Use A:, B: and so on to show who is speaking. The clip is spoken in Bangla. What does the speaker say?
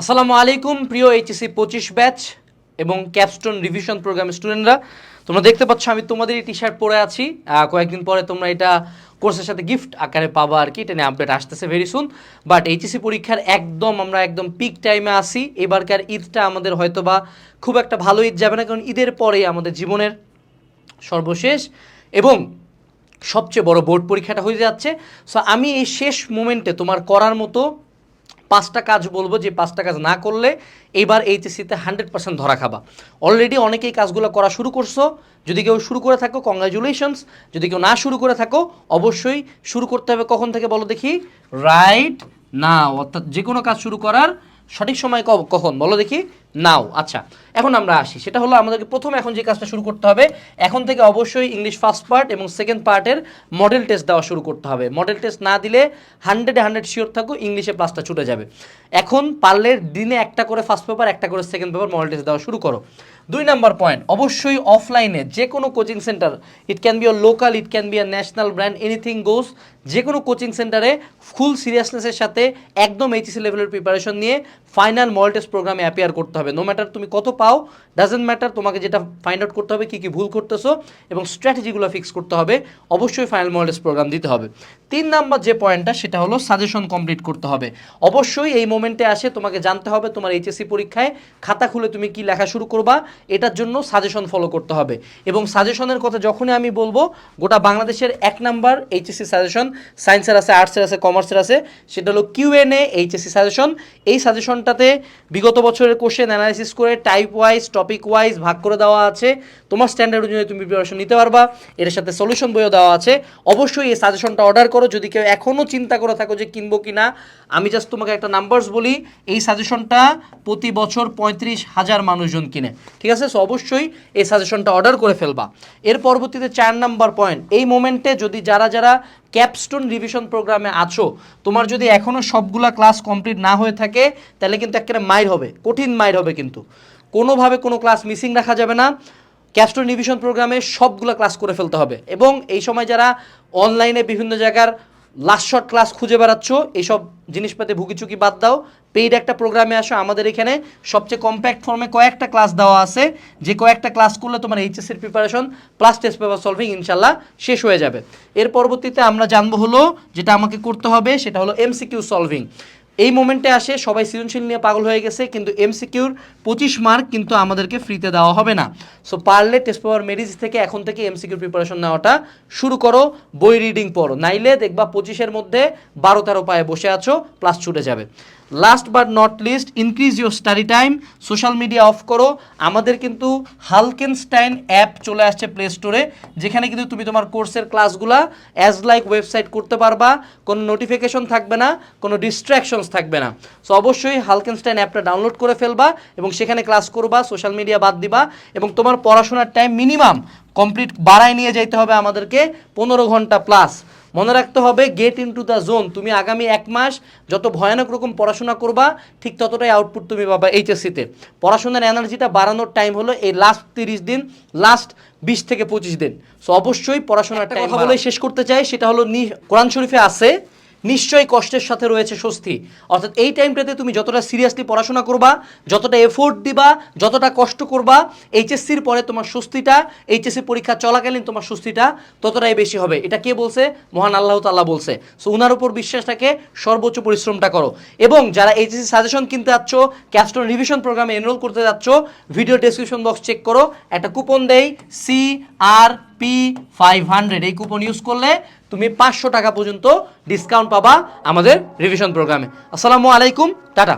A: আসসালামু আলাইকুম, প্রিয় এইচএসি পঁচিশ ব্যাচ এবং ক্যাপস্টোন রিভিশন প্রোগ্রামের স্টুডেন্টরা। তোমরা দেখতে পাচ্ছ, আমি তোমাদের এই টি শার্ট পরে আছি। কয়েকদিন পরে তোমরা এটা কোর্সের সাথে গিফট আকারে পাবা আর কি, এটা নিয়ে আপডেট আসতেছে ভেরি সুন বাট এইচএসি পরীক্ষার একদম আমরা একদম পিক টাইমে আসি এবারকার ঈদটা আমাদের হয়তো বা খুব একটা ভালো ঈদ যাবে না, কারণ ঈদের পরেই আমাদের জীবনের সর্বশেষ এবং সবচেয়ে বড় বোর্ড পরীক্ষাটা হয়ে যাচ্ছে। সো আমি এই শেষ মোমেন্টে তোমার করার মতো পাঁচটা কাজ বলব, যে পাঁচটা কাজ না করলে এবার এইচএসিতে হান্ড্রেড পার্সেন্ট ধরা খাবা। অলরেডি অনেকেই কাজগুলো করা শুরু করছ। যদি কেউ শুরু করে থাকো কংগ্রাচুলেশনস যদি কেউ না শুরু করে থাকো, অবশ্যই শুরু করতে হবে কখন থেকে বলো দেখি? রাইট না অর্থাৎ যে কোনো কাজ শুরু করার সঠিক সময় কখন? বলো দেখি। নাও আচ্ছা। এখন আমরা আসি। সেটা হলো আমাদেরকে প্রথম এখন যে কাজটা শুরু করতে হবে, এখন থেকে অবশ্যই ইংলিশ ফার্স্ট পার্ট এবং সেকেন্ড পার্টের মডেল টেস্ট দেওয়া শুরু করতে হবে। মডেল টেস্ট না দিলে হান্ড্রেডে হান্ড্রেড শিওর থাকো ইংলিশে প্লাসটা ছুটে যাবে। এখন পারলে দিনে একটা করে ফার্স্ট পেপার একটা করে সেকেন্ড পেপার মডেল টেস্ট দেওয়া শুরু করো। দুই নাম্বার পয়েন্ট অবশ্যই অফলাইনে যে কোনো coaching centre it can be a local it can be a national brand anything goes যে কোনো কোচিং সেন্টারে ফুল সিরিয়াসনেসের সাথে একদম এইচএসি লেভেলের প্রিপারেশন নিয়ে ফাইনাল মডেল টেস্ট প্রোগ্রামে অ্যাপিয়ার করতে হবে। নো ম্যাটার তুমি কত পাও ডাজেন্ট ম্যাটার তোমাকে যেটা ফাইন্ড আউট করতে হবে, কী কী ভুল করতেছো এবং স্ট্র্যাটেজিগুলো ফিক্স করতে হবে, অবশ্যই ফাইনাল মডেল টেস্ট প্রোগ্রাম দিতে হবে। তিন নাম্বার যে পয়েন্টটা সেটা হলো সাজেশন কমপ্লিট করতে হবে। অবশ্যই এই মোমেন্টে আসে তোমাকে জানতে হবে তোমার এইচএসসি পরীক্ষায় খাতা খুলে তুমি কি লেখা শুরু করবা, এটার জন্য সাজেশন ফলো করতে হবে। এবং সাজেশনের কথা যখনই আমি বলব, গোটা বাংলাদেশের এক নাম্বার এইচএসসি সাজেশন সায়েন্সের আছে আর্টসের আছে কমার্সের আছে, সেটা হলো কিউএনএ এইচএসসি সাজেশন এই সাজেশনটাতে বিগত বছরের কোশ্চেন অ্যানালাইসিস করে টাইপ ওয়াইজ টপিক ওয়াইজ ভাগ করে দেওয়া আছে। তোমার স্ট্যান্ডার্ড অনুযায়ী তুমি প্রিপারেশন নিতে পারবা। এর সাথে সলিউশন বইও দেওয়া আছে। অবশ্যই এই সাজেশনটা অর্ডার করো। যদি কেউ এখনও চিন্তা করে থাকো যে কিনবো কি না আমি জাস্ট তোমাকে একটা নাম্বারস বলি। এই সাজেশনটা প্রতি বছর পঁয়ত্রিশ হাজার মানুষজন কিনে। ঠিক আছে? সো অবশ্যই এই সাজেশনটা অর্ডার করে ফেলবা। এর পরবর্তীতে চার নাম্বার পয়েন্ট এই মোমেন্টে যদি যারা যারা ক্যাপস্টোন রিভিশন প্রোগ্রামে আছো। তোমার যদি এখনও সবগুলা ক্লাস কমপ্লিট না হয়ে থাকে, তাহলে কিন্তু একটা মাইর হবে, কঠিন মাইর হবে কিন্তু। কোনোভাবে কোনো ক্লাস মিসিং রাখা যাবে না। ক্যাপস্টোন রিভিশন প্রোগ্রামে সবগুলো ক্লাস করে ফেলতে হবে। এবং এই সময় যারা অনলাইনে বিভিন্ন জায়গার লাস্ট শর্ট ক্লাস খুঁজে বেড়াচ্ছ, এইসব জিনিসপাতি ভুগিচুকি বাদ দাও পেইড একটা প্রোগ্রামে আসো, আমাদের এখানে সবচেয়ে কম্প্যাক্ট ফর্মে কয়েকটা ক্লাস দেওয়া আছে। যে কয়েকটা ক্লাস করলে তোমার এইচএসসির preparation plus test paper solving ইনশাল্লাহ শেষ হয়ে যাবে। এর পরবর্তীতে আমরা জানব হলো, যেটা আমাকে করতে হবে, সেটা হলো এমসিকিউ সলভিং এই মোমেন্টে আসে, সবাই সৃজনশীল নিয়ে পাগল হয়ে গেছে, কিন্তু এমসিকিউর পঁচিশ মার্ক কিন্তু আমাদেরকে ফ্রিতে দেওয়া হবে না। সো পারলে টেস্ট পেপার মেরিজ থেকে এখন থেকে এমসিকিউর প্রিপারেশন নেওয়াটা শুরু করো, বই রিডিং পড়ো। নাইলে দেখবা পঁচিশের মধ্যে বারো তেরো পায়ে বসে আছো প্লাস ছুটে যাবে। Last but not least increase your study time social media off করো। আমাদের কিন্তু হালকেনস্টাইন অ্যাপ চলে আসছে প্লে স্টোরে যেখানে কিন্তু তুমি তোমার কোর্সের ক্লাসগুলা অ্যাজ লাইক ওয়েবসাইট করতে পারবা। কোনো নোটিফিকেশন থাকবে না, কোনো ডিস্ট্র্যাকশনস থাকবে না। সো অবশ্যই হালকেনস্টাইন অ্যাপটা ডাউনলোড করে ফেলবা এবং সেখানে ক্লাস করবা সোশ্যাল মিডিয়া বাদ দিবা এবং তোমার পড়াশোনার টাইম মিনিমাম কমপ্লিট বাড়ায় নিয়ে যাইতে হবে আমাদেরকে পনেরো ঘণ্টা প্লাস মনে রাখতে হবে get into the zone তুমি আগামী এক মাস যত ভয়ানক রকম পড়াশোনা করবা ঠিক ততটাই আউটপুট তুমি পাবা এইচএসসিতে পড়াশোনার এনার্জিটা বাড়ানোর টাইম হলো এই লাস্ট তিরিশ দিন লাস্ট বিশ থেকে পঁচিশ দিন। সো অবশ্যই পড়াশোনার টাইম বলে শেষ করতে চাই সেটা হলো নি- কোরআন শরীফে আছে নিশ্চয়ই কষ্টের সাথে রয়েছে স্বস্তি। অর্থাৎ এই টাইমটাতে তুমি যতটা সিরিয়াসলি পড়াশোনা করবা, যতটা এফোর্ট দিবা, যতটা কষ্ট করবা, এইচএসসির পরে তোমার স্বস্তিটা, এইচএসসি পরীক্ষা চলাকালীন তোমার স্বস্তিটা ততটাই বেশি হবে। এটা কে বলছে? মহান আল্লাহ তাল্লাহ বলছে। সো উনার উপর বিশ্বাসটাকে সর্বোচ্চ পরিশ্রমটা করো। এবং যারা এইচএসসি সাজেশন কিনতে যাচ্ছ ক্যাস্টন রিভিশন প্রোগ্রামে এনরোল করতে যাচ্ছ ভিডিও ডেসক্রিপশন বক্স চেক করো। একটা কুপন দেই C R P five hundred এই কুপন ইউজ করলে তুমি পাঁচশো টাকা পর্যন্ত ডিসকাউন্ট পাবা আমাদের রিভিশন প্রোগ্রামে আসসালামু আলাইকুম, টাটা।